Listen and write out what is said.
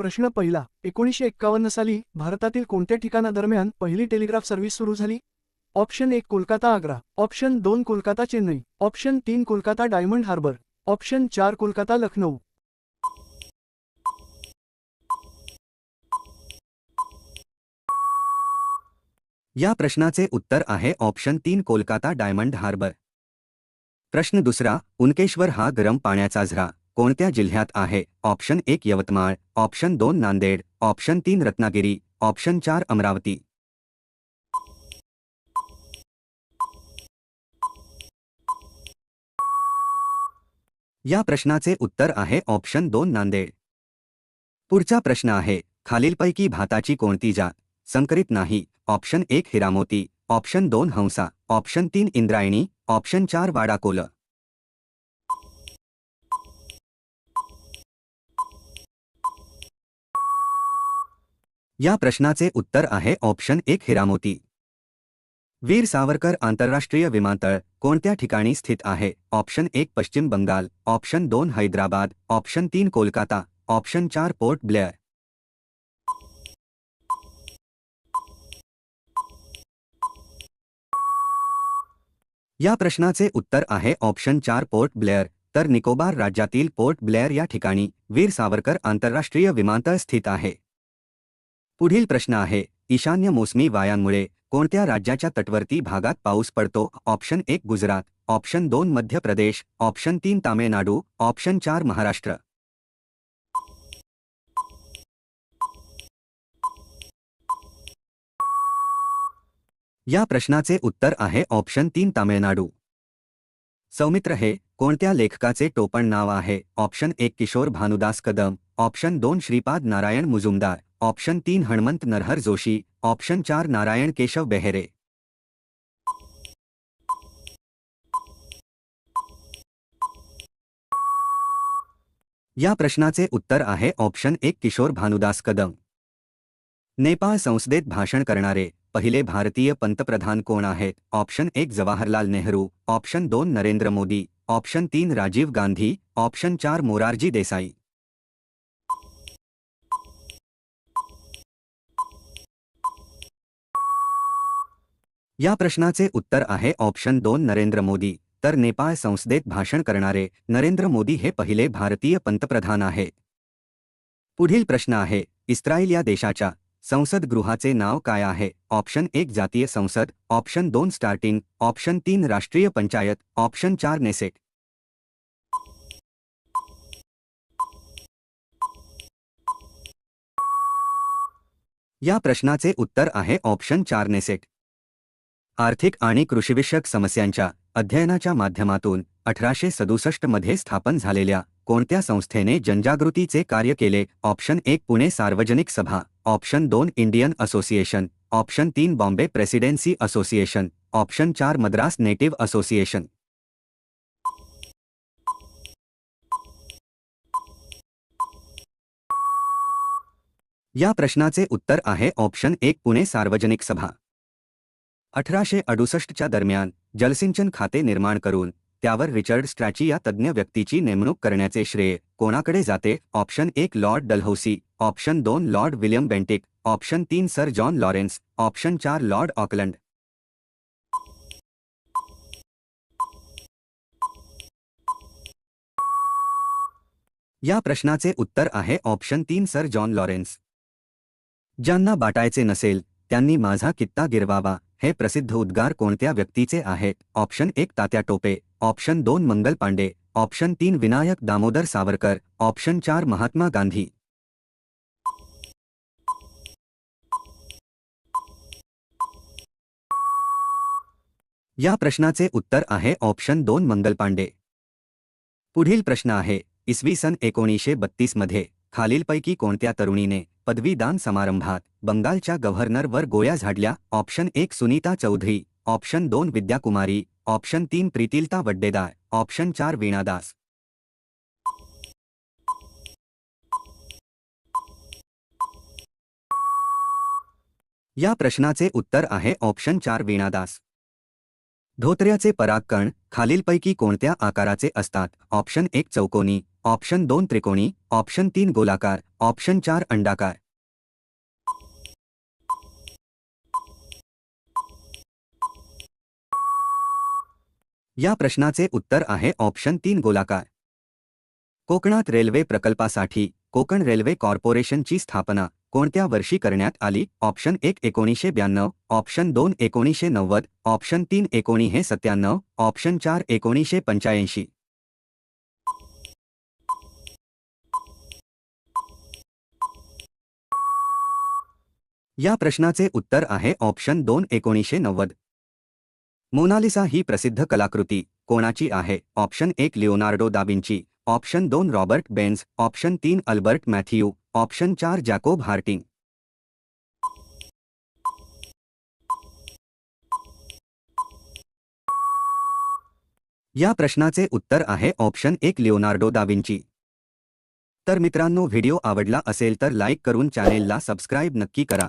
प्रश्न पहिला एकोणीसशे एक्कावन्न साली भारतातील कोणत्या ठिकाणादरम्यान पहिली टेलिग्राफ सर्व्हिस सुरू झाली? ऑप्शन एक कोलकाता आग्रा ऑप्शन दोन कोलकाता चेन्नई ऑप्शन तीन कोलकाता डायमंड हार्बर ऑप्शन चार कोलकाता लखनौ या प्रश्नाचे उत्तर आहे ऑप्शन तीन कोलकाता डायमंड हार्बर. प्रश्न दुसरा उनकेश्वर हा गरम पाण्याचा झरा. कोणत्या जिल्ह्यात आहे? ऑप्शन एक यवतमाळ ऑप्शन दोन नांदेड ऑप्शन तीन रत्नागिरी ऑप्शन चार अमरावती. या प्रश्नाचे उत्तर आहे ऑप्शन दोन नांदेड. पुढचा प्रश्न आहे खालीलपैकी भाताची कोणती जात? संकरित नाही. ऑप्शन एक हिरामोती ऑप्शन दोन हंसा ऑप्शन तीन इंद्रायणी ऑप्शन चार वाडाकोलं. या प्रश्नाचे उत्तर आहे ऑप्शन एक हिरामोती. वीर सावरकर आंतरराष्ट्रीय विमानतळ कोणत्या ठिकाणी स्थित आहे? ऑप्शन एक पश्चिम बंगाल, ऑप्शन दोन हैदराबाद, ऑप्शन तीन कोलकाता, ऑप्शन चार पोर्ट ब्लेअर. या प्रश्नाचे उत्तर आहे ऑप्शन चार पोर्ट ब्लेअर, तर निकोबार राज्यातील पोर्ट ब्लेअर या ठिकाणी वीर सावरकर आंतरराष्ट्रीय विमानतळ स्थित आहे. पुढील प्रश्न आहे ईशान्य मोसमी वायांमुळे कोणत्या राज्याच्या तटवर्ती भागात पाऊस पडतो? ऑप्शन एक गुजरात ऑप्शन दोन मध्य प्रदेश ऑप्शन तीन तामिळनाडू ऑप्शन चार महाराष्ट्र. या प्रश्नाचे उत्तर आहे ऑप्शन तीन तामिळनाडू. सौमित्र हे कोणत्या लेखकाचे टोपण नाव आहे? ऑप्शन एक किशोर भानुदास कदम ऑप्शन दोन श्रीपाद नारायण मुजुमदार. ऑप्शन तीन हणमंत नरहर जोशी, ऑप्शन चार नारायण केशव बेहरे. या प्रश्नाचे उत्तर आहे ऑप्शन एक किशोर भानुदास कदम. नेपाळ संसदेत भाषण करणारे, पहिले भारतीय पंतप्रधान कोण आहेत? ऑप्शन एक जवाहरलाल नेहरू, ऑप्शन दोन नरेंद्र मोदी, ऑप्शन तीन राजीव गांधी, ऑप्शन चार मोरारजी देसाई. या प्रश्नाचे उत्तर आहे ऑप्शन दोन नरेंद्र मोदी. तर नेपाळ संसदेत भाषण करणारे नरेंद्र मोदी हे पहिले भारतीय पंतप्रधान आहे. पुढील प्रश्न आहे, इस्रायल या देशाच्या संसद गृहाचे नाव काय आहे? ऑप्शन एक जातीय संसद, ऑप्शन दोन स्टार्टिंग, ऑप्शन तीन राष्ट्रीय पंचायत, ऑप्शन चार नेसेट. या प्रश्नाचे उत्तर आहे ऑप्शन चार नेसेट. आर्थिक आणि कृषीविषयक समस्यांच्या अध्ययनाच्या माध्यमातून अठराशे सदुसष्टमध्ये स्थापन झालेल्या कोणत्या संस्थेने जनजागृतीचे कार्य केले? ऑप्शन एक पुणे सार्वजनिक सभा. ऑप्शन दोन इंडियन असोसिएशन. ऑप्शन तीन बॉम्बे प्रेसिडेन्सी असोसिएशन. ऑप्शन चार मद्रास नेटिव्ह असोसिएशन. या प्रश्नाचे उत्तर आहे ऑप्शन एक पुणे सार्वजनिक सभा. अठराशे अडुसष्टच्या दरम्यान जलसिंचन खाते निर्माण करून त्यावर रिचर्ड स्ट्रॅची या तज्ज्ञ व्यक्तीची नेमणूक करण्याचे श्रेय कोणाकडे जाते? ऑप्शन एक लॉर्ड डलहौसी. ऑप्शन दोन लॉर्ड विलियम बेंटिक. ऑप्शन तीन सर जॉन लॉरेन्स. ऑप्शन चार लॉर्ड ऑकलंड. या प्रश्नाचे उत्तर आहे ऑप्शन तीन सर जॉन लॉरेन्स. ज्यांना बाटायचे नसेल त्यांनी माझा कित्ता गिरवावा. हे प्रसिद्ध उद्गार कोणत्या व्यक्तीचे आहेत ऑप्शन एक तात्या टोपे. ऑप्शन दोन मंगल पांडे. ऑप्शन तीन विनायक दामोदर सावरकर. ऑप्शन चार महात्मा गांधी. या प्रश्नाचे उत्तर आहे ऑप्शन दोन मंगल पांडे. पुढील प्रश्न आहे इसवी सन एकोणीसशे बत्तीसमध्ये खालीलपैकी कोणत्या तरुणीने पदवीदान समारंभात बंगालच्या गव्हर्नरवर गोळ्या झाडल्या. ऑप्शन एक सुनीता चौधरी ऑप्शन दोन विद्याकुमारी ऑप्शन तीन प्रीतिलता वड्डेदार ऑप्शन चार वीणादास या प्रश्नाचे उत्तर आहे ऑप्शन चार वीणादास धोत्र्याचे परागकण खालीलपैकी कोणत्या आकाराचे असतात? ऑप्शन एक चौकोनी ऑप्शन दोन त्रिकोणी ऑप्शन तीन गोलाकार ऑप्शन चार अंडाकार. या प्रश्नाचे उत्तर आहे ऑप्शन तीन गोलाकार. कोकणात रेल्वे प्रकल्पासाठी कोकण रेल्वे कॉर्पोरेशनची स्थापना कोणत्या वर्षी करण्यात आली? ऑप्शन एक एकोणीसशे ब्याण्णव ऑप्शन दोन एकोणीसशे नव्वद ऑप्शन तीन एकोणीसशे सत्त्याण्णव ऑप्शन चार एकोणीसशे पंच्याऐंशी. या प्रश्नाचे उत्तर आहे ऑप्शन दोन एकोणीसशे नव्वद. मोनालिसा ही प्रसिद्ध कलाकृती. कोणाची आहे? ऑप्शन एक लिओनार्डो दाबिंची ऑप्शन दोन रॉबर्ट बेन्स ऑप्शन तीन अल्बर्ट मॅथ्यू. ऑप्शन चार जॅकोब हार्टिंग. या प्रश्नाचे उत्तर आहे ऑप्शन एक लिओनार्डो दाविंची तर मित्रांनो व्हिडिओ आवडला असेल तर लाईक करून चॅनेलला सबस्क्राईब नक्की करा.